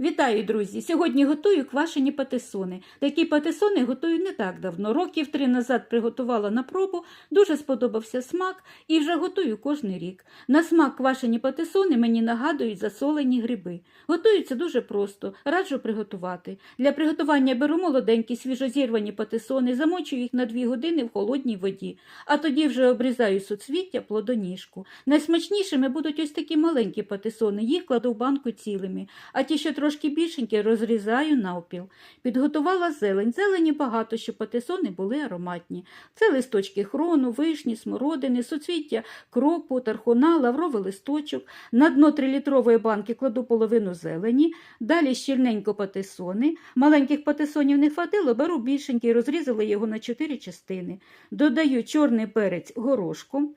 Вітаю, друзі! Сьогодні готую квашені патисони. Такі патисони готую не так давно. Років три назад приготувала на пробу, дуже сподобався смак і вже готую кожний рік. На смак квашені патисони мені нагадують засолені гриби. Готуються дуже просто, раджу приготувати. Для приготування беру молоденькі свіжозірвані патисони, замочую їх на 2 години в холодній воді, а тоді вже обрізаю суцвіття плодоніжку. Найсмачнішими будуть ось такі маленькі патисони, їх кладу в банку цілими, а ті, що трошки більшенькі, розрізаю навпіл. Підготувала зелень. Зелені багато, щоб патисони були ароматні. Це листочки хрону, вишні, смородини, суцвіття кропу, тархуна, лавровий листочок. На дно 3-літрової банки кладу половину зелені, далі щільненько патисони. Маленьких патисонів не хватило, беру більшенький, розрізала його на 4 частини. Додаю чорний перець горошком,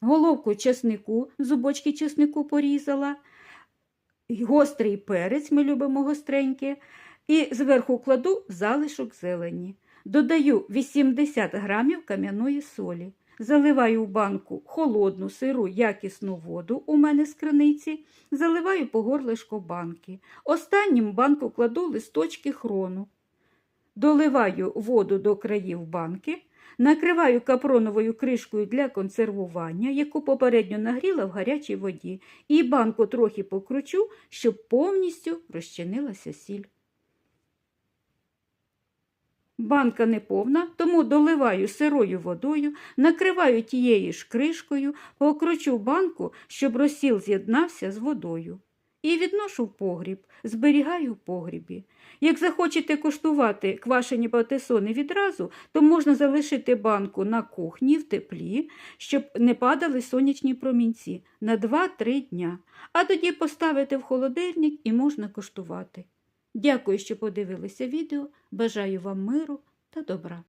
головку чеснику, зубочки чеснику порізала, гострий перець, ми любимо гостреньке, і зверху кладу залишок зелені. Додаю 80 грамів кам'яної солі. Заливаю в банку холодну, сиру, якісну воду у мене з криниці, заливаю по горлишку банки. Останнім банку кладу листочки хрону. Доливаю воду до країв банки, накриваю капроновою кришкою для консервування, яку попередньо нагріла в гарячій воді, і банку трохи покручу, щоб повністю розчинилася сіль. Банка не повна, тому доливаю сирою водою, накриваю тією ж кришкою, покручу банку, щоб розсіл з'єднався з водою. І відношу в погріб, зберігаю в погрібі. Як захочете коштувати квашені патисони відразу, то можна залишити банку на кухні в теплі, щоб не падали сонячні промінці на 2-3 дня, а тоді поставити в холодильник і можна коштувати. Дякую, що подивилися відео. Бажаю вам миру та добра.